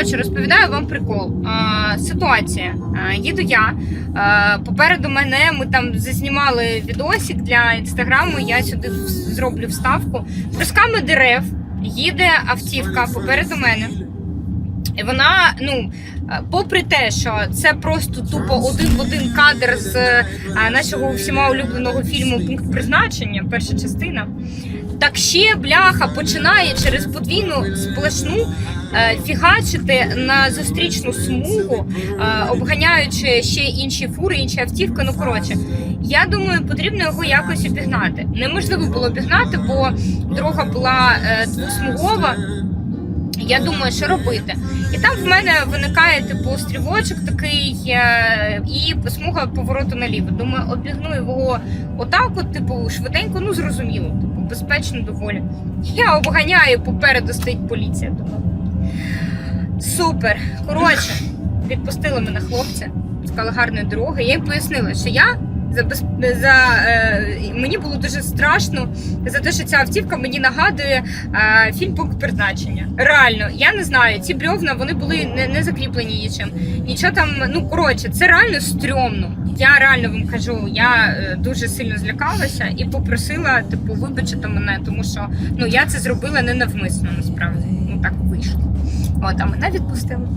Коротше, розповідаю вам прикол. А, ситуація. А, їду я. А, попереду мене ми там зазнімали відосик для інстаграму. Я сюди зроблю вставку. Брусками дерев їде автівка попереду мене. Вона, ну, е, попри те, що це просто тупо один в один кадр з е, нашого всіма улюбленого фільму Пункт призначення, перша частина. Так ще бляха починає через подвійну сплошну е, фігачити на зустрічну смугу, обганяючи ще інші фури, інші автівки. Ну коротше, я думаю, потрібно його якось обігнати. Неможливо було обігнати, бо дорога була двосмугова. Я думаю, що робити. І там в мене виникає типу стрілочок такий е, і смуга повороту наліво. Думаю, обігну його отак, от, типу, швиденько, ну зрозуміло, типу, безпечно доволі. Я обганяю, попереду стоїть поліція. Думаю. Супер. Коротше, відпустили мене хлопці, сказали гарної дороги. Я їм пояснила, що я за, за е... мені було дуже страшно за те, що ця автівка мені нагадує е, фільм пункт призначення. Реально, я не знаю, ці брьовна вони були не, не закріплені нічим. Нічого там, ну коротше, це реально стрьомно. Я реально вам кажу, я е, дуже сильно злякалася і попросила, типу, вибачити мене, тому що ну я це зробила не навмисно, насправді. Ну так вийшло. От, а мене відпустили.